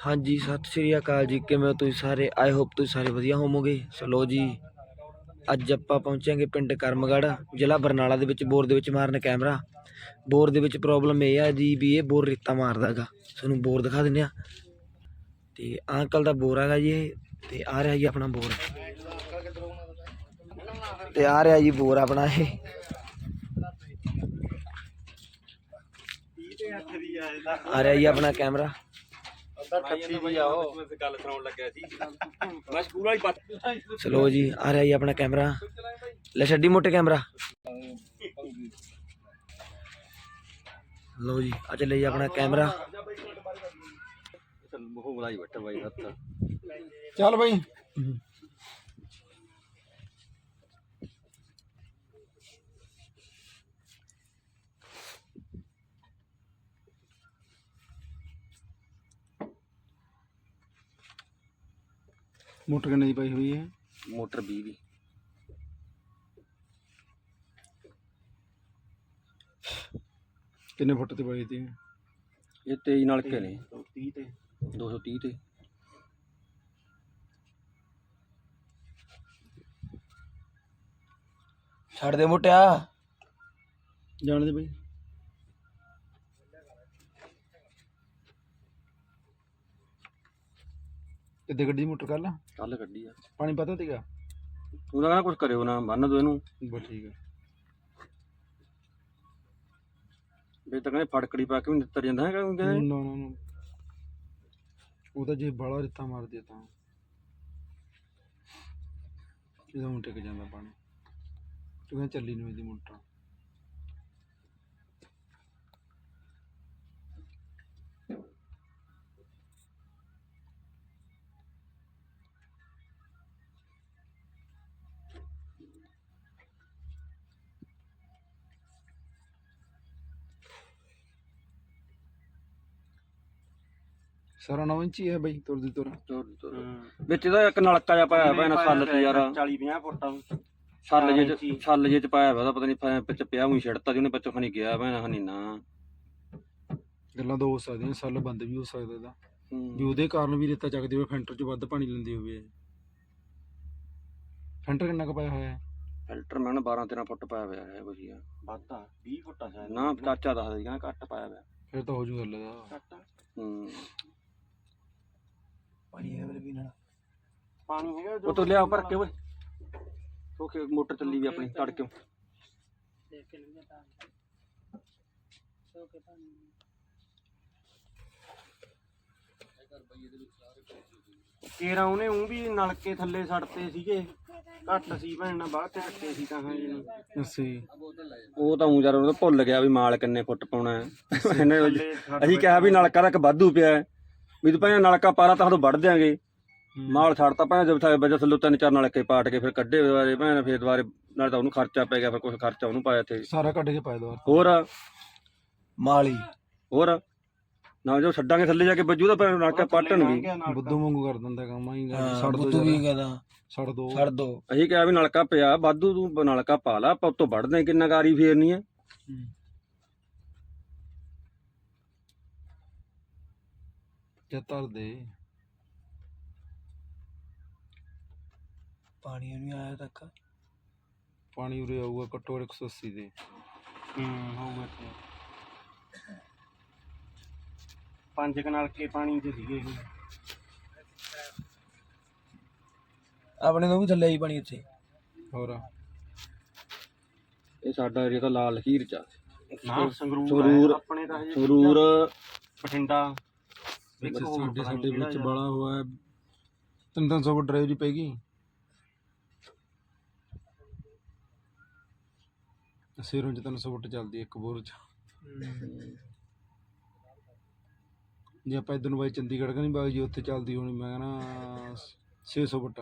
ਹਾਂਜੀ, ਸਤਿ ਸ਼੍ਰੀ ਅਕਾਲ ਜੀ। ਕਿਵੇਂ ਹੋ ਤੁਸੀਂ ਸਾਰੇ? ਆਈ ਹੋਪ ਤੁਸੀਂ ਸਾਰੇ ਵਧੀਆ ਹੋਵੋਗੇ। ਸਲੋ ਜੀ, ਅੱਜ ਆਪਾਂ ਪਹੁੰਚਾਂਗੇ ਪਿੰਡ ਕਰਮਗੜ੍ਹ, ਜ਼ਿਲ੍ਹਾ ਬਰਨਾਲਾ ਦੇ ਵਿੱਚ ਬੋਰ ਦੇ ਵਿੱਚ ਮਾਰਨ ਕੈਮਰਾ। ਬੋਰ ਦੇ ਵਿੱਚ ਪ੍ਰੋਬਲਮ ਇਹ ਆ ਜੀ ਵੀ ਇਹ ਬੋਰ ਰੇਤਾ ਮਾਰਦਾਗਾ ਤੁਹਾਨੂੰ ਬੋਰ ਦਿਖਾ ਦਿੰਦੇ ਆ। ਤੇ ਅੰਕਲ ਦਾ ਬੋਰ ਹੈਗਾ ਜੀ ਇਹ, ਤੇ ਆ ਰਿਹਾ ਜੀ ਆਪਣਾ ਬੋਰ। ਤੇ ਆ ਰਿਹਾ ਜੀ ਬੋਰ ਆਪਣਾ ਇਹ। ਆ ਰਿਹਾ ਜੀ ਆਪਣਾ ਕੈਮਰਾ। ਗੱਲ ਸੁਣਾਉਣ ਲੱਗਿਆ ਸੀ। ਮੈਂ ਸਕੂਲ ਵਾਲੀ ਬਾਤ ਚਲੋ ਜੀ ਆ ਰਿਹਾ ਜੀ ਆਪਣਾ ਕੈਮਰਾ। ਲੈ ਛੱਡੀ ਮੋਟੇ ਕੈਮਰਾ। ਲਓ ਜੀ ਆ ਚੱਲੇ ਜੀ ਆਪਣਾ ਕੈਮਰਾ। ਚੱਲ ਮੂੰਹ ਬੁਲਾਈ ਬੱਟਾ ਬਾਈ ਹੱਥ। ਚੱਲ ਬਈ। ਮੋਟਰ ਕਿੰਨੇ ਦੀ ਪਾਈ ਹੋਈ ਹੈ? ਮੋਟਰ 20 ਦੀ। ਕਿੰਨੇ ਫੁੱਟ ਤੇ ਪਾਈ ਤੀ ਇਹ 23 ਨਲਕੇ ਨੇ 30 ਤੇ। 230 ਤੇ। ਛੱਡ ਦੇ ਮੋਟਿਆ। ਜਾਣ ਦੇ ਬਈ। ਕਿੱਦੇ ਗੱਡੀ ਮੋਟਰ ਕਰ ਲਾ ਕੱਲ ਕੱਢੀ ਆ। ਪਾਣੀ ਪਤਾ ਤੀਗਾ ਤੂੰ ਤਾਂ ਕਹਿੰਦਾ ਕੁਝ ਕਰਿਓ ਨਾ ਬੰਨ ਦੋ ਇਹਨੂੰ। ਬਸ ਠੀਕ ਹੈ ਵੇ ਤਾਂ ਕਹਿੰਦੇ ਫੜਕੜੀ ਪਾ ਕੇ ਵੀ ਨਿੱਤਰ ਜਾਂਦਾ ਹੈਗਾ ਉਹ ਨਾ ਕਹਿੰਦੇ ਨਾ ਨਾ। ਉਹ ਤਾਂ ਜੇ ਬਾਲਾ ਰਿੱਤਾ ਮਾਰ ਦੇ ਤਾਂ। ਇਹਦਾ ਹੁਣ ਟਿਕ ਜਾਂਦਾ ਪਾਣੀ। ਤੂੰ ਕਹਿੰਦਾ ਚੱਲੀ ਨਹੀਂ ਇਹਦੀ ਮੋਟਰ। ਸਾਰਾ ਨੌ ਇੰਚੀ ਹੈ ਬਈ ਤੁਰਦੀ ਤੁਰ। ਤੁਰ- ਤੁਰ। ਵਿੱਚ ਇਹਦਾ ਇੱਕ ਨਲਕਾ ਜਿਹਾ ਪਾਇਆ ਹੋਇਆ ਇਹਨਾਂ ਸੱਲ ਤੇ ਯਾਰ। 40 50 ਫੁੱਟਾਂ ਸੱਲ ਜੇ ਚ ਸੱਲ ਜੇ ਚ ਪਾਇਆ ਹੋਇਆ ਉਹਦਾ ਪਤਾ ਨਹੀਂ ਵਿੱਚ ਪਿਆ ਉਹੀ ਛਿੜਤਾ ਜੀ ਉਹਨੇ ਵਿੱਚੋਂ ਖਣੀ ਗਿਆ ਮੈਂ ਹਨੀ ਨਾ। ਗੱਲਾਂ ਦੋ ਹੋ ਸਕਦੀਆਂ ਸੱਲ ਬੰਦ ਵੀ ਹੋ ਸਕਦਾ ਇਹਦਾ। ਵੀ ਉਹਦੇ ਕਾਰਨ ਵੀ ਰੇਤਾ ਚੱਕਦੇ ਹੋਏ ਫੈਂਟਰ 'ਚ ਵੱਧ ਪਾਣੀ ਲੈਂਦੇ ਹੋਵੇ ਫੈਂਟਰ ਕਿੰਨਾ ਕੁ ਪਾਇਆ ਹੋਇਆ? ਹੈ ਫਿਲਟਰ ਮੈਂ ਨਾ 12 13 ਫੁੱਟ ਪਾਇਆ ਹੋਇਆ ਹੈ ਵਧੀਆ ਵਾਧਾ 20 ਫੁੱਟਾਂ ਸ਼ਾਇਦ। ਨਾ ਚਾਚਾ ਦੱਸਦਾ ਸੀ ਕਹਿੰਦਾ ਘੱਟ ਪਾਇਆ ਹੋਇਆ। ਫਿਰ ਤਾਂ ਹੋ ਜੂ ਗੱਲ ਦਾ ਘੱਟ ਹੂੰ। ਪਾਣੀ ਪੀਣ ਪਾਣੀ ਹੈਗਾ ਉਹ ਤੋਂ ਲਿਆ ਭਰ ਕੇ ਓਏ। ਓਕੇ ਮੋਟਰ ਚੱਲੀ ਵੀ ਆਪਣੀ ਤੜਕਿਓ ਤੇਰਾ ਉਹਨੇ ਉਹ ਵੀ ਨਲਕੇ ਥੱਲੇ ਸੜਤੇ ਸੀਗੇ। ਘੱਟ ਸੀ ਭੈਣ ਬਾਅਦ ਤੇ ਕੱਟੇ ਸੀ ਤਾਂ ਹਾਂ ਜੀ। ਨੂੰ। ਅਸੀਂ ਉਹ ਤਾਂ ਊਂ ਯਾਰ ਉਹ ਤਾਂ ਭੁੱਲ ਗਿਆ ਵੀ ਮਾਲ ਕਿੰਨੇ ਫੁੱਟ ਪਾਉਣਾ ਹੈ। ਇਹਨੇ ਅਸੀਂ ਕਿਹਾ ਵੀ ਨਲਕਾ ਦਾ ਇੱਕ ਵਾਧੂ ਪਿਆ ਹੈ। ਵੀ ਤੂੰ ਭਾਵੇਂ ਨਲਕਾ ਪਾਲਾ ਤਾਂ ਹਦੋਂ ਵੱਢ ਦਿਆਂਗੇ। ਮਾਲ ਛੱਡਤਾ ਭਾਵੇਂ ਜਦ ਥਾਏ ਵਜਾ ਥੱਲੋਂ ਤਿੰਨ ਚਾਰ ਨਲਕੇ ਪਾਟ ਕੇ ਫਿਰ ਕੱਢੇ ਦੁਬਾਰੇ ਭਾਵੇਂ ਫਿਰ ਦੁਬਾਰੇ ਨਾਲ ਤਾਂ ਉਹਨੂੰ ਖਰਚਾ ਪੈ ਗਿਆ ਫਿਰ ਕੁਝ ਖਰਚਾ ਉਹਨੂੰ ਪਾਇਆ ਤੇ ਸਾਰਾ ਕੱਢ ਕੇ ਪਾਇਆ ਦੋ ਹੋਰ? ਮਾਲੀ। ਹੋਰ? ਨਾ ਜੋ ਛੱਡਾਂਗੇ ਥੱਲੇ ਜਾ ਕੇ ਵੱਜੂ ਤਾਂ ਫਿਰ ਨਲਕਾ ਪਾਟਣਗੇ ਬੁੱਧੂ ਵਾਂਗੂ ਕਰ ਦਿੰਦਾ ਕੰਮ ਆਈ ਹਾਂ ਛੱਡ ਦੋ ਬੁੱਧੂ ਵੀ ਕਹਿੰਦਾ ਛੱਡ ਦੋ। ਛੱਡ ਦੋ। ਅਸੀਂ ਕਿਹਾ ਵੀ ਨਲਕਾ ਪਿਆ ਵਾਧੂ ਤੂੰ ਨਲਕਾ ਪਾ ਲਾ ਆਪਾਂ ਉੱਤੋਂ ਵੱਢਦੇ ਕਿੰਨਾ ਗਾਰੀ ਫੇਰਨੀ ਹੈ। ਜਾਂ ਦੇ। ਪਾਣੀ ਨਹੀਂ ਆਇਆ ਤੱਕ। ਪਾਣੀ ਉਰੇ ਆਊਗਾ ਘੱਟੋ ਘੱਟ 180 ਦੇ। ਹੂੰ ਹੋਊਗਾ ਤੇ ਪੰਜ ਕੁ ਨਲਕੇ ਪਾਣੀ ਦੇ ਸੀਗੇ ਇਹ ਆਪਣੇ ਤੋਂ ਵੀ ਥੱਲੇ ਹੀ ਪਾਣੀ ਇੱਥੇ। ਹੋਰ? ਇਹ ਸਾਡਾ ਏਰੀਆ ਤਾਂ ਲਾਲ ਲਖੀਰ ਚ ਆ। ਨਾ ਸੰਗਰੂਰ ਸੰਗਰੂਰ, ਹੈ, ਆਪਣੇ ਤਾਂ ਹਜੇ ਸਰੂਰ ਬਠਿੰਡਾ। ਵਿੱਚ ਸਾਡੇ ਸਾਡੇ ਵਿੱਚ ਬੜਾ ਹੋਇਆ ਹੈ। ਤਿੰਨ ਤਿੰਨ ਸੌ ਡਰਾਈਵ ਦੀ ਪੈ ਗਈ। ਸਿਰੋਂ ਚ 300 ਫੁੱਟ ਚੱਲਦੀ ਹੈ ਇੱਕ ਬੋਰ ਚ। ਜੇ ਆਪਾਂ ਇਧਰ ਨੂੰ ਬਾਈ ਚੰਡੀਗੜ੍ਹ ਕਨੀ ਬਾਈ ਜੀ ਉੱਥੇ ਚੱਲਦੀ ਹੋਣੀ ਮੈਂ ਕਹਿੰਦਾ 600 ਫੁੱਟ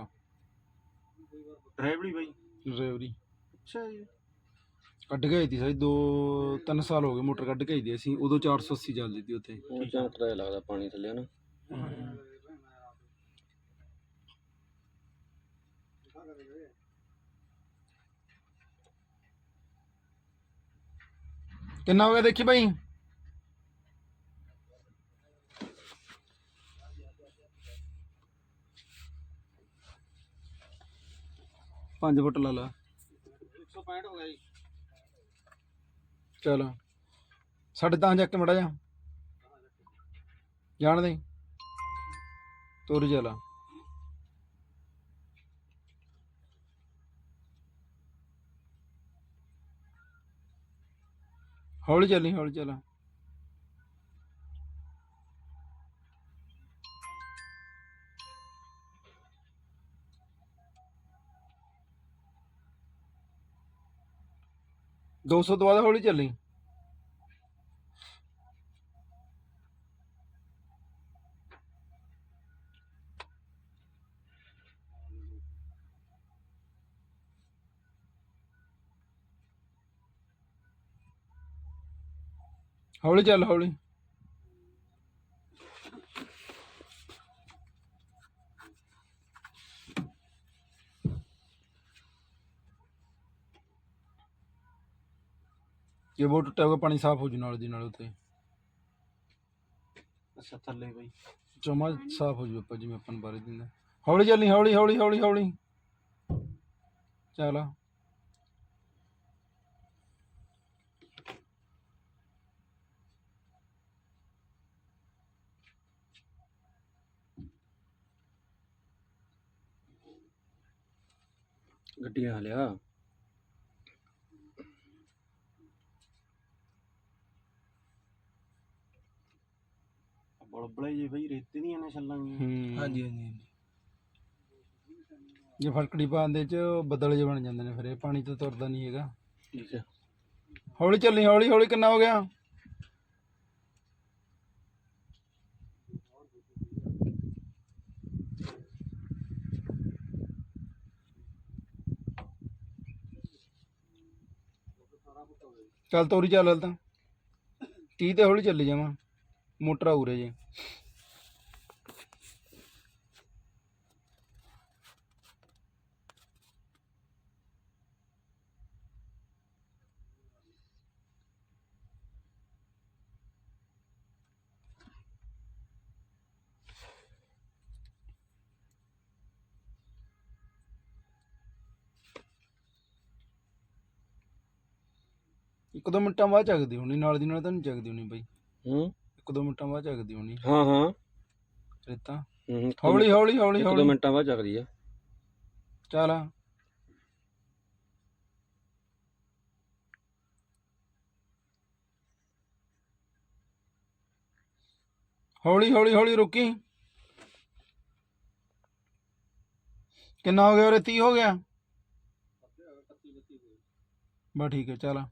ਡਰਾਈਵਰੀ ਬਾਈ? ਡਰਾਈਵਰੀ ਅੱਛਾ ਜੀ। ਕੱਢ ਕੇ ਆਈ ਤੀ ਸਾਈ ਦੋ ਤਿੰਨ ਸਾਲ ਹੋ ਗਏ ਮੋਟਰ ਕੱਢ ਕੇ ਆਈ ਦੀ ਅਸੀਂ ਉਦੋਂ 480 ਚੱਲਦੀ ਤੀ ਉੱਥੇ। ਉਹ ਝਾਂਕਦਾ ਜਿਹਾ ਲੱਗਦਾ ਪਾਣੀ ਥੱਲੇ ਨਾ ਕਿੰਨਾ ਹੋ ਗਿਆ ਦੇਖੀ ਭਾਈ? ਪੰਜ ਫੁੱਟ ਲਾ ਲਾ। 165 ਹੋ ਗਿਆ ਜੀ। ਚਲੋ। ਸਾਡੇ ਤਾਂ ਜੈਕਟ ਮੜਾ ਜਾ। ਜਾਣ ਦੇ। ਤੁਰ ਜਾ ਲਾ। ਹੌਲੀ ਚੱਲੀ ਹੌਲੀ ਚੱਲ। ਦੋ ਸੌ ਤੋਂ ਬਾਅਦ ਹੌਲੀ ਚੱਲੀ। ਹੌਲੀ ਚੱਲ ਹੌਲੀ। ਜੇ ਬੋਟ ਟੁੱਟਿਆ ਹੋਗਾ ਪਾਣੀ ਸਾਫ਼ ਹੋ ਜੂ ਨਾਲ ਦੀ ਨਾਲ ਉੱਤੇ। ਅੱਛਾ ਥੱਲੇ ਬਈ। ਜਮਾ ਸਾਫ਼ ਹੋ ਜੂ ਆਪਾਂ ਜਿਵੇਂ ਆਪਾਂ ਨੂੰ ਬਾਰੇ ਦਿੰਦਾ। ਹੌਲੀ ਚੱਲੀ ਹੌਲੀ ਹੌਲੀ ਹੌਲੀ ਹੌਲੀ। ਚੱਲ। ਗੱਡੀਆਂ ਹਲਿਆ। ਬੁਲਬੁਲੇ ਜੀ ਬਈ ਰੇਤੇ ਦੀਆਂ ਨੇ ਛੱਲਾਂ ਹੂੰ। ਹਾਂਜੀ ਹਾਂਜੀ ਜੇ ਫਟਕੜੀ ਪਾਉਂਦੇ ਚ ਬੱਦਲ ਜਿਹੇ ਬਣ ਜਾਂਦੇ ਨੇ ਫਿਰ ਇਹ ਪਾਣੀ ਤੋਂ ਤੁਰਦਾ ਨਹੀਂ ਹੈਗਾ। ਠੀਕ ਹੈ ਹੌਲੀ ਚੱਲੀ ਹੌਲੀ ਹੌਲੀ ਕਿੰਨਾ ਹੋ ਗਿਆ? ਚੱਲ ਤੋਰੀ ਚੱਲ ਹਲ ਤਾਂ। 30 ਤੇ ਹੌਲੀ ਚੱਲੀ ਜਾਵਾਂ। ਮੋਟਰ ਆਉਰੇ ਜੇ। ਇੱਕ ਦੋ ਮਿੰਟਾਂ ਬਾਅਦ ਚੱਕਦੀ ਹੋਣੀ ਨਾਲ ਦੀ ਨਾਲ ਤਾਂ ਨਹੀਂ ਚੱਕਦੀ ਹੋਣੀ ਬਈ। ਹੂੰ। ਇੱਕ ਦੋ ਮਿੰਟਾਂ ਬਾਅਦ ਚੱਕਦੀ ਹੋਣੀ। ਹਾਂ ਹਾਂ। ਰੇਤਾ। ਹੂੰ, ਹੌਲੀ ਹੌਲੀ ਹੌਲੀ ਇੱਕ ਦੋ ਹੌਲੀ। ਮਿੰਟਾਂ ਬਾਅਦ ਚੱਕਦੀ ਆ। ਚੱਲ ਹੌਲੀ ਹੌਲੀ ਹੌਲੀ ਰੁਕੀ। ਕਿੰਨਾ ਹੋ ਗਿਆ ਉਰੇ? 30 ਹੋ ਗਿਆ? ਬਸ ਠੀਕ ਹੈ ਚੱਲ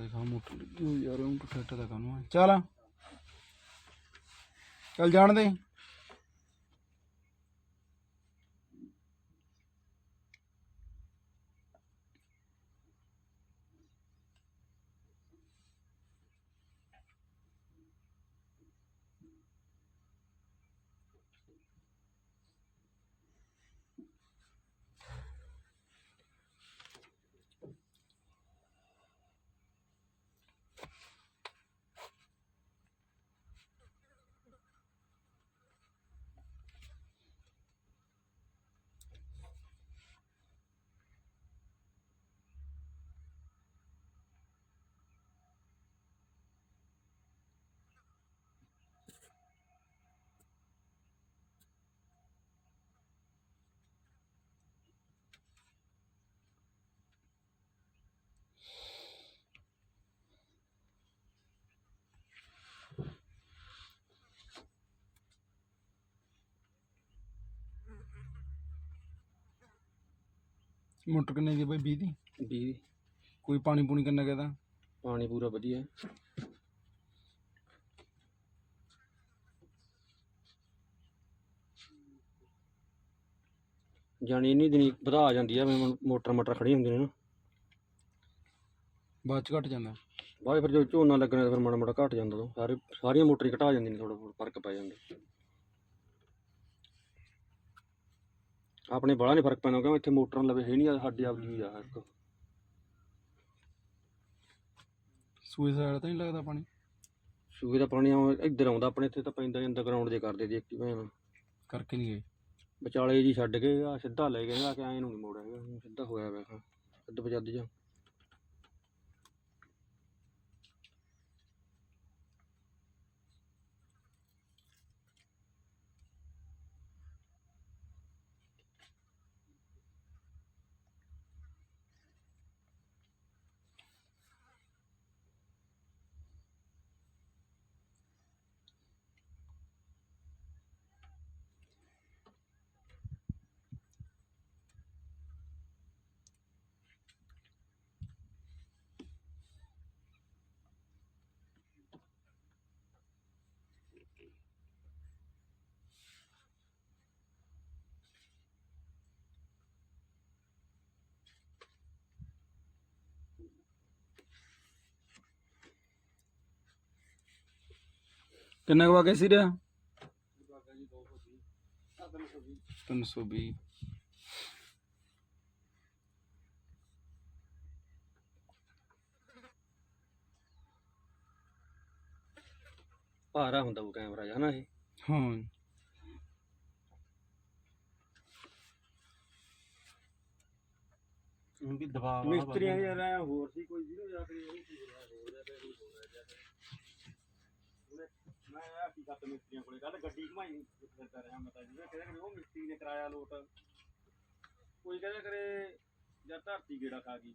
ਦੇਖਾਂ ਮੋਟਰ ਲੱਗੀ ਹੋਈ ਯਾਰ ਉਹ ਟਰੈਕਟਰ ਦਾ ਕੰਮ ਹੈ ਚੱਲ। ਚੱਲ ਜਾਣ ਦੇ। ਮੋਟਰ ਕਿੰਨੇ ਦੀ ਬਈ? 20 ਦੀ? ਵੀ ਕੋਈ ਪਾਣੀ ਪੂਣੀ ਕਿੰਨਾ ਕਹਦਾ ਪਾਣੀ ਪੂਰਾ ਵਧੀਆ। ਜਾਣੀ ਇੰਨੀ ਦਿਨੀ ਵਧਾ ਜਾਂਦੀ ਆ ਜਿਵੇਂ ਮੋਟਰ ਮਟਰ ਖੜੀ ਹੁੰਦੀ ਨੇ ਨਾ। ਬਾਅਦ ਚ ਘਟ ਜਾਂਦਾ। ਬਾਅਦ 'ਚ ਫਿਰ ਜਦੋਂ ਝੋਨਾ ਲੱਗਣਾ ਤਾਂ ਫਿਰ ਮਾੜਾ ਮਾੜਾ ਘਟ ਜਾਂਦਾ ਉਦੋਂ। ਸਾਰੇ ਸਾਰੀਆਂ ਮੋਟਰਾਂ ਹੀ ਘਟਾ ਜਾਂਦੀਆਂ ਨੇ ਥੋੜਾ ਬਹੁਤ ਫ਼ਰਕ ਪੈ ਜਾਂਦਾ। ਆਪਣੇ ਬੜਾ ਨਹੀਂ ਫ਼ਰਕ ਪੈਣਾ ਕਿਉਂਕਿ ਇੱਥੇ ਮੋਟਰਾਂ ਲਵੇ ਹੈ ਨਹੀਂ ਸਾਡੀ ਆਪਦੀ ਆ ਇੱਕ। ਸੂਏ ਸਾਈਡ ਤਾਂ ਨਹੀਂ ਲੱਗਦਾ ਪਾਣੀ? ਸੂਏ ਦਾ ਪਾਣੀ ਇੱਧਰ ਆਉਂਦਾ ਆਪਣੇ ਇੱਥੇ ਤਾਂ ਪੈਂਦਾ ਨਹੀਂ ਅੰਡਰਗਰਾਉਂਡ ਜੇ ਕਰਦੇ ਦੇਖ ਕੇ ਭੈਣ ਕਰਕੇ ਨਹੀਂ ਗਏ? ਵਿਚਾਲੇ ਜੀ ਛੱਡ ਕੇ ਆ ਸਿੱਧਾ ਲੈ ਗਏ ਆ ਕਿ ਐਂ ਨੂੰ ਨਹੀਂ ਮੋੜਿਆ ਹੈਗਾ ਸਿੱਧਾ ਹੋਇਆ ਵਾ ਅੱਧ ਪਜੱਦ ਜਾ ਕਿੰਨਾ ਕੁ ਵਾਗੇ ਸੀ ਰਿਆ 320 ਭਾਰਾ ਹੁੰਦਾ ਉਹ ਕੈਮਰਾ ਜਾਂ ਨਾ ਇਹ? ਹਾਂ। ਹੁਣ ਵੀ ਦਬਾਅ ਮਿਸਤਰੀਆਂ ਯਾਰ ਐਂ ਹੋਰ ਸੀ ਕੋਈ ਜਿਹਨੂੰ ਜਾ ਕੇ ਇਹ ਕੀ ਹੋਇਆ ਹੋਰ ਜਾ ਕੇ ਕੋਈ ਹੋਰ ਜਾ ਕੇ। ਉਹਨੇ ਮੈਂ ਆ ਕੀ ਕਰਤਾ ਮਿਸਤਰੀਆਂ ਕੋਲੇ? ਕੱਲ ਗੱਡੀ ਘੁਮਾਈ ਫਿਰਦਾ ਰਿਹਾ ਮੈਂ ਤਾਂ ਜਿਹਨੇ ਕਹਿੰਦਾ ਉਹ ਮਿਸਤਰੀ ਨੇ ਕਰਾਇਆ ਲੋਟ। ਕੋਈ ਕਹਿੰਦਾ ਕਰੇ ਜਾਂ ਧਰਤੀ ਗੇੜਾ ਖਾ ਗਈ।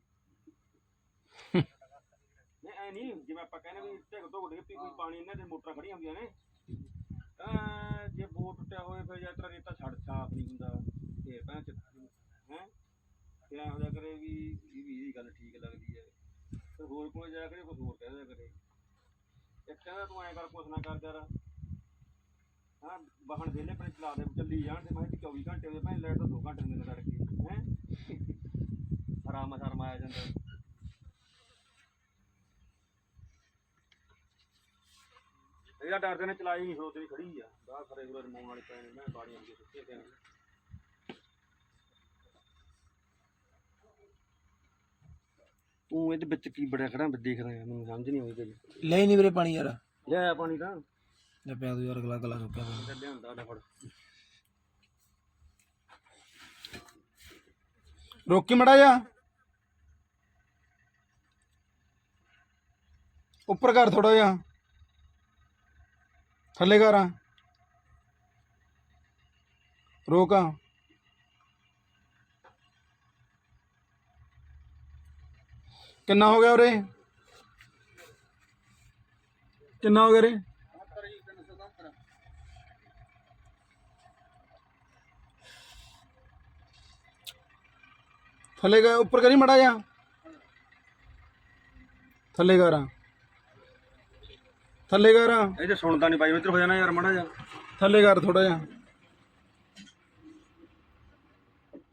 ਨਹੀਂ, ਐ ਨਹੀਂ, ਜਿਵੇਂ ਆਪਾਂ ਕਹਿੰਦੇ ਵੀ ਢਿੱਗ ਧੁੱਗ ਡਿੱਗ ਕੋਈ ਪਾਣੀ ਇਹਨਾਂ ਦੇ ਮੋਟਰਾਂ ਖੜੀਆਂ ਹੁੰਦੀਆਂ ਨੇ। ਤਾਂ ਜੇ ਬੋਰ ਟੁੱਟਿਆ ਹੋਵੇ ਫਿਰ ਜਾਂ ਤਰਾ ਰੇਤਾ ਛੱਡ, ਸਾਫ਼ ਨਹੀਂ ਹੁੰਦਾ। ਫੇਰ ਭੈਣ ਚ, ਹੈ? ਫਿਰ ਐਂ ਹੋਇਆ ਕਰੇ ਵੀ ਇਹ ਵੀ ਇਹਦੀ ਗੱਲ ਠੀਕ ਲੱਗਦੀ ਹੈ। ਫਿਰ ਹੋਰ ਕੋਲ ਜਾ ਕਰੇ ਕੁਝ ਹੋਰ ਕਹਿ ਦਿਆ ਕਰੇ। ਇੱਕ ਕਹਿੰਦਾ ਤੂੰ ਐਂ ਕਰ, ਕੁਛ ਨਾ ਕਰ ਯਾਰ। ਹਾਂ ਵਾਹਣ ਵੇਲੇ ਆਪਣੇ ਚਲਾ ਦੇ, ਚੱਲੀ ਜਾਣ ਤੇ ਮੈਂ ਕਿਹਾ 24 ਘੰਟੇ ਹੋਏ ਭਾਵੇਂ ਲਾਈਟ ਤਾਂ 2 ਘੰਟੇ ਦੇ ਕੇ ਹੈ? ਆਰਾਮ ਸ਼ਰਮ ਆਇਆ ਜਾਂਦਾ। ਇਹਦਾ ਡਰਦੇ ਨੇ ਚਲਾਈ ਨਹੀਂ ਖੜੋਤੇ ਖੜੀ ਆ। ਬਾਹਰ ਖਰੇ ਗੁਰੇ ਰਮਾਉਣ ਵਾਲੇ ਪਏ ਨੇ, ਮੈਂ ਬਾੜੀਆਂ ਦੇ ਸੁੱਤੇ ਪਏ ਤੂੰ ਇਹਦੇ ਵਿੱਚ ਕੀ ਬੜਿਆ ਖੜਾ ਦੇਖਦਾ ਯਾਰ ਮੈਨੂੰ ਸਮਝ ਨਹੀਂ ਆਉਂਦੀ ਤੇਰੀ। ਲੈ ਨਹੀਂ ਵੀਰੇ ਪਾਣੀ ਯਾਰ। ਲੈ ਆ ਪਾਣੀ ਤਾਂ। ਲੈ ਪਿਆ ਤੂੰ ਯਾਰ ਗਲਾ ਗਲਾ ਸੁੱਕਿਆ ਪਿਆ ਚੱਲਿਆ ਹੁੰਦਾ ਉਹਦਾ ਫੜ। ਰੋਕੀ ਮੜਾ ਜਾ। ਉੱਪਰ ਕਰ ਥੋੜਾ ਜਿਹਾ। ਥੱਲੇ ਕਰ। ਆ। ਰੋਕ ਕਿੰਨਾ ਹੋ ਗਿਆ ਉਰੇ? ਕਿੰਨਾ ਹੋ ਗਿਆ ਰੇ ਥੱਲੇ ਕਰ ਉੱਪਰ ਕਰੀ ਮੜਾ ਜਾ ਥੱਲੇ ਆ ਥੱਲੇ ਆ ਇਹ ਤੇ ਸੁਣਦਾ ਨਹੀਂ ਬਾਈ ਇੱਧਰ ਹੋ ਜਾਣਾ ਯਾਰ ਮੜਾ ਜਾ ਥੱਲੇ ਕਰ ਥੋੜਾ ਜਿਹਾ।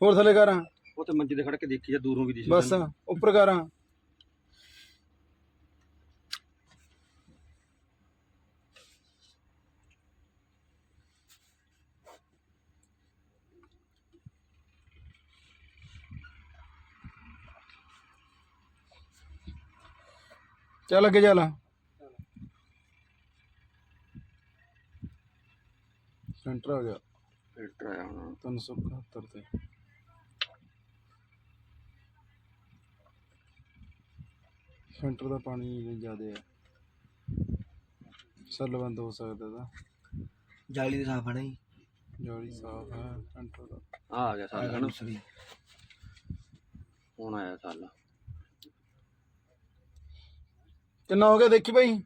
ਹੋਰ ਥੱਲੇ ਆ ਉਹ ਤੇ ਮੰਜੇ ਤੇ ਖੜ ਕੇ ਦੇਖੀ ਜਾ ਦੂਰੋਂ ਵੀ ਦਿਸ ਬਸ ਉੱਪਰ ਕਰ ਚੱਲ ਅੱਗੇ ਚੱਲ। ਸੈਂਟਰ ਆ ਗਿਆ। ਫਿਲਟਰ ਆਇਆ ਹੁਣ। 371 ਤੇ। ਫਿਲਟਰ ਦਾ ਪਾਣੀ ਜ਼ਿਆਦਾ ਹੈ ਸੈੱਲ ਬੰਦ ਹੋ ਸਕਦਾ ਦਾ ਜਾਲੀ ਦੇ ਸਾਫ਼ ਨਹੀਂ ਜੋੜੀ ਸਾਫ਼ ਹੈ ਫਿਲਟਰ ਦਾ। ਆ ਆ ਗਿਆ ਸਾਲ ਹੁਣ ਆਇਆ ਸਾਲ। ਕਿੰਨਾ ਹੋ ਗਿਆ ਦੇਖੀ ਭਾਈ?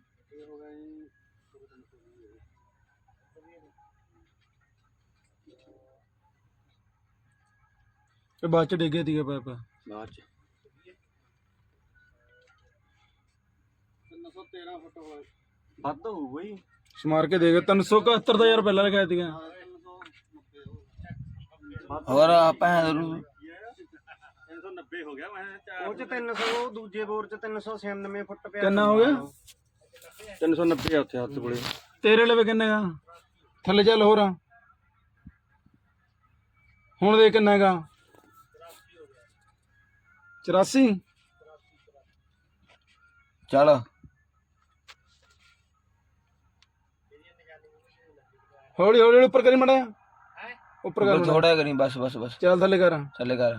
ਇਹ ਬਾਅਦ ਚ ਡਿੱਗੇ ਤੀਗੇ ਪਾਇਪ ਬਾਅਦ ਚ। ਵੱਧ ਹੋਊ ਬਈ। ਸਮਾਰ ਕੇ ਦੇ ਗਏ। 371 ਦਾ ਯਾਰ ਪਹਿਲਾਂ ਲਗਾਇਆ ਤੀਗਾ ਹੋਰ ਆਪਾਂ 390 ਹੋ ਗਿਆ ਮੈਂ ਉਹ ਚ 300 ਦੂਜੇ ਬੋਰ ਚ 396 ਫੁੱਟ ਪਿਆ ਕਿੰਨਾ ਹੋ ਗਿਆ? 390 ਆ ਉੱਥੇ ਹੱਥ ਕੋਲੇ ਤੇਰੇ ਲਵੇ ਕਿੰਨੇ ਗਾ? ਥੱਲੇ ਚੱਲ ਹੋਰ। ਹੁਣ ਦੇ ਕਿੰਨਾ ਹੈਗਾ 84 ਚੱਲ। ਹੌਲੀ ਹੌਲੀ ਹੌਲੀ ਉੱਪਰ ਕਰੀ ਮੜਾ ਉੱਪਰ ਕਰ। ਥੋੜਾ ਕਰੀ ਬਸ ਬਸ ਬਸ। ਚੱਲ ਥੱਲੇ ਕਰ। ਥੱਲੇ ਕਰ।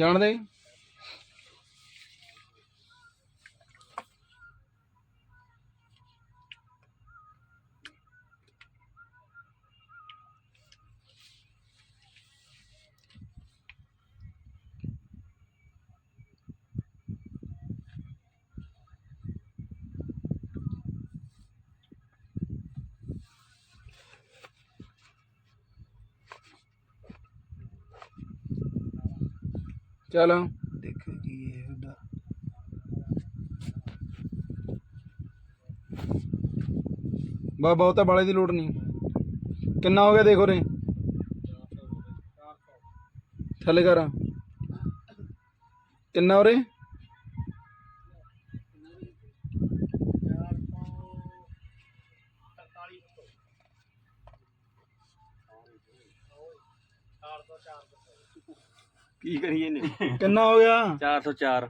ਜਾਣਦੇ? ਚੱਲ। ਦੇਖੋ ਕੀ ਇਹ ਹੁੰਦਾ। ਬਾ ਬਹੁਤਾ ਬਾਲੇ ਦੀ ਲੋੜ ਨਹੀਂ। ਕਿੰਨਾ ਹੋ ਗਿਆ ਦੇਖੋ ਰੇ ਥੱਲੇ ਕਰ। ਕਿੰਨਾ ਉਰੇ? ਕੀ ਕਰੀਏ ਨੇ ਕਿੰਨਾ ਹੋ ਗਿਆ? 404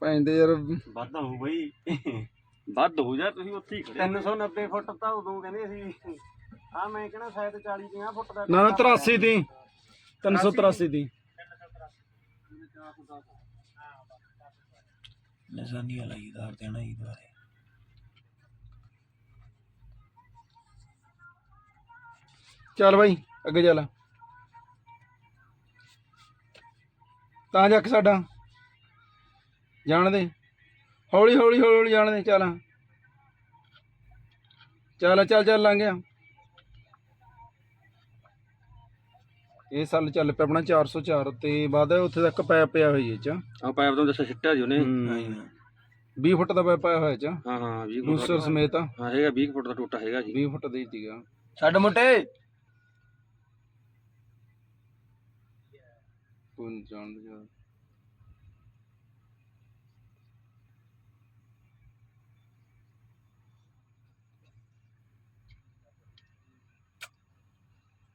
ਪੈਂਦੇ ਯਾਰ। ਵੱਧ ਹੋਊ ਬਈ। ਵੱਧ ਹੋ ਜਾ ਤੁਸੀਂ ਉੱਥੇ ਹੀ ਖੜੇ 390 ਫੁੱਟ ਤਾਂ ਉਦੋਂ ਕਹਿੰਦੇ ਸੀ। ਆ ਮੈਂ ਕਹਿੰਦਾ ਸ਼ਾਇਦ 40 50 ਫੁੱਟ ਦਾ ਨਾ ਨਾ 83 ਦੀ। 383 ਦੀ। ਨਿਸ਼ਾਨੀ ਲਾਈ ਦਾਰ ਦੇਣਾ ਹੀ। ਦੁਆਰੇ ਚੱਲ ਬਾਈ ਅੱਗੇ ਚੱਲ। ਤਾਂ ਜੱਕ ਸਾਡਾ ਜਾਣ ਦੇ। ਹੌਲੀ ਹੌਲੀ ਹੌਲੀ ਹੌਲੀ ਜਾਣ ਦੇ ਚੱਲ। ਚੱਲ ਚੱਲ ਚੱਲ ਲੰਘ ਗਿਆ। ਇਹ ਸਾਲ ਚੱਲ ਪਿਆ ਆਪਣਾ 404 ਤੇ ਬਾਅਦ ਉੱਥੇ ਤੱਕ ਪਾਇਪ ਪਿਆ ਹੋਈ ਇਹ ਚ ਆ ਪਾਇਪ ਤੋਂ ਦੱਸਿਆ ਸਿੱਟਿਆ ਜੀ ਉਹਨੇ। 20 ਫੁੱਟ ਦਾ ਪਾਇਪ ਪਾਇਆ ਹੋਇਆ ਚ ਹਾਂ ਹਾਂ 20 ਫੁੱਟ ਸਮੇਤ। ਹਾਂ ਹੈਗਾ 20 ਫੁੱਟ ਦਾ ਟੋਟਾ ਹੈਗਾ ਜੀ। 20 ਫੁੱਟ ਦੇ ਹੀ ਸੀਗਾ। ਛੱਡ ਮੁੱਟੇ। ਕੋਈ ਜਾਣ ਦੇ ਜਾ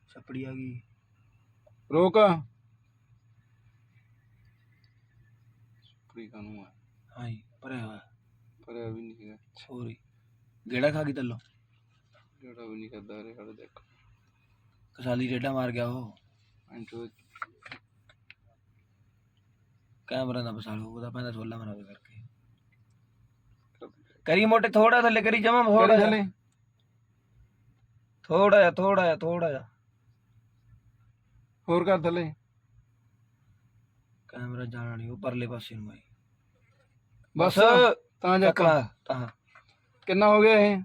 ਛਪੜੀ ਆ ਗਈ। ਰੋਕ। ਫਰੀ ਕਾਨੂੰ ਆ? ਹਾਂਜੀ ਭਰਿਆ ਹੋਇਆ। ਪਰ ਵੀ ਨਹੀਂ ਹੈਗਾ। ਸੋਰੀ ਗੇੜਾ ਖਾ ਗਈ ਤੱਲੋ ਜਿਹੜਾ ਵੀ ਨਹੀਂ ਕਰਦਾ ਰੇ ਹੜ ਦੇਖ। ਕਸਾਲੀ ਰੇਡਾ ਮਾਰ ਗਿਆ ਉਹ। ਐਂਟੋ ਕੈਮਰਾ ਦਾ ਬਸਾਲ ਉਹਦਾ ਪੈਂਦਾ ਛੋਲਾ ਮਰਾ ਕਰਕੇ। ਕਰੀ ਮੋਟੇ ਥੋੜਾ ਥੱਲੇ ਕਰੀ ਜਮਾ ਥੋੜਾ ਥੱਲੇ? ਥੋੜਾ ਜਿਹਾ ਥੋੜਾ ਜਿਹਾ ਥੋੜਾ ਜਿਹਾ। ਹੋਰ ਕਰ ਥੱਲੇ? ਕੈਮਰਾ ਜਾਣਾ ਨਹੀਂ ਉਹ ਪਰਲੇ ਪਾਸੇ ਨੂੰ ਆਈ। ਬਸ ਤਾਂ ਜਾ ਚੱਕਲਾ ਤਾਂ। ਕਿੰਨਾ ਹੋ ਗਿਆ ਇਹ?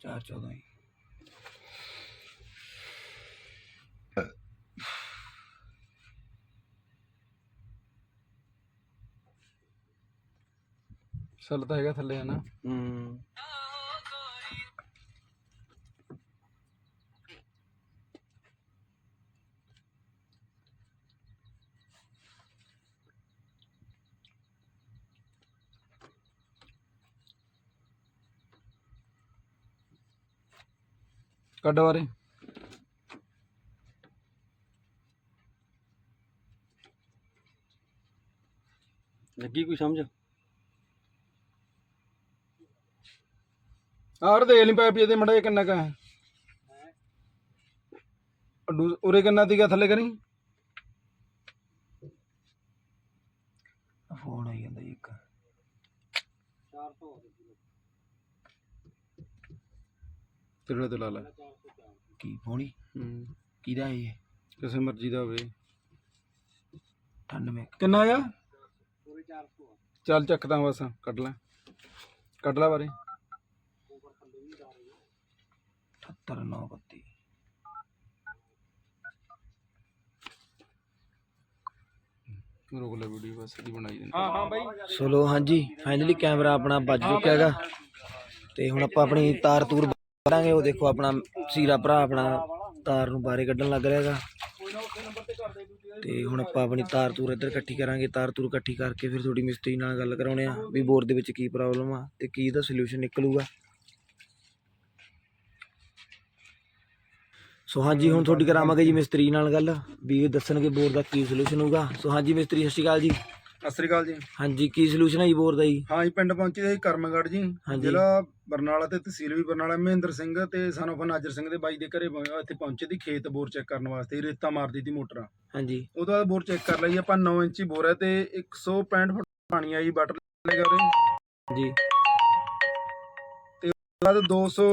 4 14 ਹੀ। ਸੱਲ ਤਾਂ ਹੈਗਾ ਥੱਲੇ ਹੈ ਨਾ ਹੂੰ ਕੱਢ ਵਾਰੇ ਲੱਗੀ ਕੋਈ ਸਮਝ? ਆਰ ਦੇਖ ਲਈ ਪਾਈਪ ਇਹਦੇ ਮੜਾ ਕਿੰਨਾ ਕਾ ਹੈ। ਉਰੇ ਕਿੰਨਾ ਤੀਗਾ ਥੱਲੇ ਕਰੀ? ਫੋਨ ਆਈ ਜਾਂਦਾ ਤੇਰੇ ਤੇ ਲਾ ਲੈ। ਕੀ ਫੋਣੀ ਹੂੰ। ਕਿਹਦਾ ਇਹ? ਕਿਸੇ ਮਰਜ਼ੀ ਦਾ ਹੋਵੇ। 98 ਕਿੰਨਾ ਆ। ਚੱਲ ਚੱਕਦਾ ਬਸ ਕੱਢ ਲੈ। ਕੱਢ ਲੈ ਬਾਰੇ। 78 932 ਰੋਕ ਲੈ ਵੀਡੀਓ ਬਸ ਇਹਦੀ ਬਣਾਈ ਦੇਣੀ ਹਾਂ ਹਾਂ। ਬਾਈ। ਚਲੋ ਹਾਂਜੀ ਫਾਈਨਲੀ ਕੈਮਰਾ ਆਪਣਾ ਵੱਜ ਚੁੱਕਿਆ ਹੈਗਾ। ਤੇ ਹੁਣ ਆਪਾਂ ਆਪਣੀ ਤਾਰ ਤੂਰ ਕਰਾਂਗੇ ਉਹ ਦੇਖੋ ਆਪਣਾ ਸੀਰਾ ਭਰਾ ਆਪਣਾ ਤਾਰ ਨੂੰ ਬਾਹਰੇ ਕੱਢਣ ਲੱਗ ਰਿਹਾ ਹੈਗਾ। ਤੇ ਹੁਣ ਆਪਾਂ ਆਪਣੀ ਤਾਰ ਤੂਰ ਇੱਧਰ ਇਕੱਠੀ ਕਰਾਂਗੇ। ਤਾਰ ਤੂਰ ਇਕੱਠੀ ਕਰਕੇ ਫਿਰ ਤੁਹਾਡੀ ਮਿਸਤਰੀ ਨਾਲ ਗੱਲ ਕਰਾਉਣੇ ਆ ਵੀ ਬੋਰ ਦੇ ਵਿੱਚ ਕੀ ਪ੍ਰੋਬਲਮ ਆ ਤੇ ਕੀ ਇਹਦਾ ਸੋਲੂਸ਼ਨ ਨਿਕਲੂਗਾ। ਸੋ ਹਾਂਜੀ ਹੁਣ ਤੁਹਾਡੀ ਕਰਾਵਾਂਗੇ ਜੀ ਮਿਸਤਰੀ ਨਾਲ ਗੱਲ ਵੀ ਇਹ ਦੱਸਣਗੇ ਬੋਰ ਦਾ ਕੀ ਸੋਲੂਸ਼ਨ ਹੋਊਗਾ। ਸੋ ਹਾਂਜੀ ਮਿਸਤਰੀ ਸਤਿ ਸ਼੍ਰੀ ਅਕਾਲ ਜੀ। ਸਤਿ ਸ੍ਰੀ ਅਕਾਲ ਜੀ। ਹਾਂਜੀ ਕੀ ਸੋਲੂਸ਼ਨ ਹੈ ਜੀ ਬੋਰ ਦਾ ਜੀ? ਹਾਂ ਜੀ ਪਿੰਡ ਪਹੁੰਚੇ ਕਰਮਗੜ੍ਹ ਜੀ। ਹਾਂਜੀ। ਜ਼ਿਲ੍ਹਾ ਬਰਨਾਲਾ ਤੇ ਤਹਿਸੀਲ ਵੀ ਬਰਨਾਲਾ ਮਹਿੰਦਰ ਸਿੰਘ ਤੇ ਸਨੋਫ ਨਾਜਰ ਸਿੰਘ ਦੇ ਬਾਈ ਦੇ ਘਰੇ ਇੱਥੇ ਪਹੁੰਚੇ ਦੀ ਖੇਤ ਬੋਰ ਚੈੱਕ ਕਰਨ ਵਾਸਤੇ ਰੇਤਾ ਮਾਰਦੀ ਦੀ ਮੋਟਰ। ਹਾਂਜੀ ਉਹਦਾ ਬਾਅਦ ਬੋਰ ਚੈੱਕ ਕਰ ਲਈ ਆਪਾਂ 9 ਇੰਚੀ ਬੋਰ ਹੈ ਤੇ 165 ਫੁੱਟ ਪਾਣੀ ਆਈ ਵਾਟਰ ਲੇਗਾ ਉਹਦੇ ਜੀ। ਬਾਅਦ 200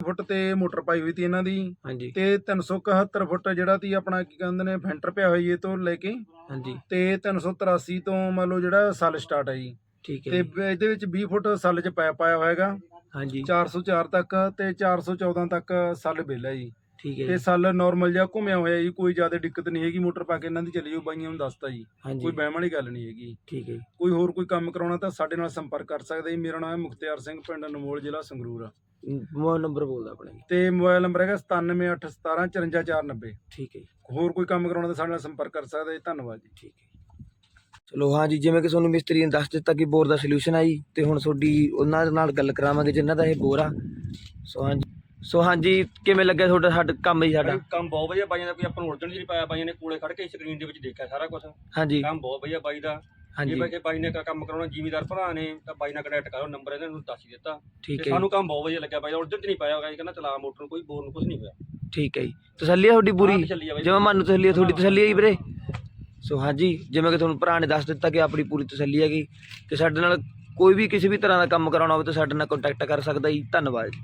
ਫੁੱਟ ਤੇ ਮੋਟਰ ਪਾਈ ਹੋਈ ਤੀ ਇਹਨਾਂ ਦੀ। ਹਾਂਜੀ। ਤੇ 371 ਫੁੱਟ ਜਿਹੜਾ ਤੀ ਆਪਣਾ ਕੀ ਕਹਿੰਦੇ ਨੇ ਫੈਂਟਰ ਪਿਆ ਹੋਈ ਇਹ ਤੋਂ ਲੈ ਕੇ। ਹਾਂਜੀ। ਤੇ 383 ਤੋਂ ਮੰਨ ਲਓ ਜਿਹੜਾ ਸੱਲ ਸਟਾਰਟ ਹੈ ਜੀ। ਠੀਕ ਹੈ ਤੇ। ਇਹਦੇ ਵਿੱਚ 20 ਫੁੱਟ ਸੱਲ ਚ ਪਾਇਆ ਪਾਇਆ ਹੋਏਗਾ ਹਾਂਜੀ। 404 ਤੱਕ ਤੇ 414 ਤੱਕ ਸੱਲ ਬਿੱਲ ਹੈ ਜੀ। ਠੀਕ ਹੈ ਤੇ ਜੀ। ਸੱਲ ਨਾਰਮਲ ਜਿਹਾ ਘੁੰਮਿਆ ਹੋਇਆ ਜੀ ਕੋਈ ਜ਼ਿਆਦਾ ਦਿੱਕਤ ਨਹੀਂ ਹੈਗੀ ਮੋਟਰ ਪਾ ਕੇ ਇਹਨਾਂ ਦੀ ਚੱਲੀ ਜਾਓ ਬਾਈਆਂ ਨੂੰ ਦੱਸਤਾ ਜੀ। ਹਾਂਜੀ। ਕੋਈ ਬਹਿਮ ਵਾਲੀ ਗੱਲ ਨਹੀਂ ਹੈਗੀ। ਠੀਕ ਹੈ ਜੀ। ਕੋਈ ਹੋਰ ਕੋਈ ਕੰਮ ਕਰਾਉਣਾ ਤਾਂ ਸਾਡੇ ਨਾਲ ਸੰਪਰਕ ਕਰ ਸਕਦੇ ਜੀ। ਮੇਰਾ ਨਾਮ ਹੈ ਮੁਖਤਿਆਰ ਸਿੰਘ ਪਿੰਡ ਨਮੋਲ ਜ਼ਿਲ੍ਹਾ ਸੰਗਰੂਰ। ਆ ਮੋਬਾਈਲ ਨੰਬਰ ਬੋਲਦਾ ਆਪਣਾ ਜੀ। ਤੇ ਮੋਬਾਈਲ ਨੰਬਰ ਹੈਗਾ 9781175490 ਠੀਕ ਹੈ ਜੀ। ਹੋਰ ਕੋਈ ਕੰਮ ਕਰਾਉਣਾ ਤਾਂ ਸਾਡੇ ਨਾਲ ਸੰਪਰਕ ਕਰ ਸਕਦੇ ਜੀ। ਧੰਨਵਾਦ ਜੀ। ਠੀਕ ਹੈ ਚਲੋ ਹਾਂਜੀ ਜਿਵੇਂ ਕਿ ਤੁਹਾਨੂੰ ਮਿਸਤਰੀ ਨੇ ਦੱਸ ਦਿੱਤਾ ਕਿ ਬੋਰ ਦਾ ਸੋਲੂਸ਼ਨ ਆ ਜੀ ਤੇ ਹੁਣ ਤੁਹਾਡੀ ਉਹਨਾਂ ਦੇ ਨਾਲ ਗੱਲ ਕਰਾਵਾਂਗੇ ਜਿਨ੍ਹਾਂ ਦਾ ਇਹ ਬੋਰ ਆ। ਸੋ ਹਾਂਜੀ ਸੋ ਹਾਂਜੀ ਕਿਵੇਂ ਲੱਗਿਆ ਤੁਹਾਡਾ ਸਾਡਾ ਕੰਮ ਜੀ ਸਾਡਾ? ਬਾਈ ਕੰਮ ਬਹੁਤ ਵਧੀਆ ਬਾਈਆਂ ਦਾ ਕੋਈ ਆਪਾਂ ਨੂੰ ਉਲਝਣ ਜੀ ਨਹੀਂ ਪਾਇਆ ਬਾਈਆਂ ਨੇ ਕੋਲੇ ਖੜ ਕੇ ਸਕਰੀਨ ਦੇ ਵਿੱਚ ਦੇਖਿਆ ਸਾਰਾ ਕੁਝ ਹਾਂਜੀ। ਕੰਮ ਬਹੁਤ ਵਧੀਆ ਬਾਈ ਦਾ। ਜੇ ਹਾਂਜੀ ਬਾਈ ਜੇ ਬਾਈ ਨੇ ਕੰਮ ਕਰਾਉਣਾ ਜ਼ਿਮੀਦਾਰ ਭਰਾ ਨੇ ਤਾਂ ਬਾਈ ਨਾਲ ਕੰਟੈਕਟ ਕਰੋ ਨੰਬਰ ਇਹਨਾਂ ਨੂੰ ਦੱਸ ਹੀ ਦਿੱਤਾ। ਠੀਕ ਹੈ ਸਾਨੂੰ ਕੰਮ ਬਹੁਤ ਵਧੀਆ ਲੱਗਿਆ ਬਾਈ ਦਾ ਉਲਝਣ ਚ ਨਹੀਂ ਪਾਇਆ ਹੋਗਾ ਇਹ ਕਹਿੰਦਾ ਚਲਾ ਮੋਟਰ ਨੂੰ ਕੋਈ ਬੋਰ ਨੂੰ ਕੁਝ ਨਹੀਂ ਹੋਇਆ। ਠੀਕ ਹੈ ਜੀ। ਤਸੱਲੀ ਆ ਤੁਹਾਡੀ ਪੂਰੀ? ਹੀ ਬਾਈ ਜਿਵੇਂ ਮਨ ਨੂੰ ਤਸੱਲੀ ਆ ਤੁਹਾਡੀ ਤਸੱਲੀ ਆ ਜੀ ਵੀਰੇ? ਸੋ ਹਾਂਜੀ ਜਿਵੇਂ ਕਿ ਤੁਹਾਨੂੰ ਭਰਾ ਨੇ ਦੱਸ ਦਿੱਤਾ ਕਿ ਆਪਣੀ ਪੂਰੀ ਤਸੱਲੀ ਹੈਗੀ ਕਿ ਸਾਡੇ ਨਾਲ ਕੋਈ ਵੀ ਕਿਸੇ ਵੀ ਤਰ੍ਹਾਂ ਦਾ ਕੰਮ ਕਰਾਉਣਾ ਹੋਵੇ ਤਾਂ ਸਾਡੇ ਨਾਲ ਕੰਟੈਕਟ ਕਰ ਸਕਦਾ ਜੀ। ਧੰਨਵਾਦ ਜੀ।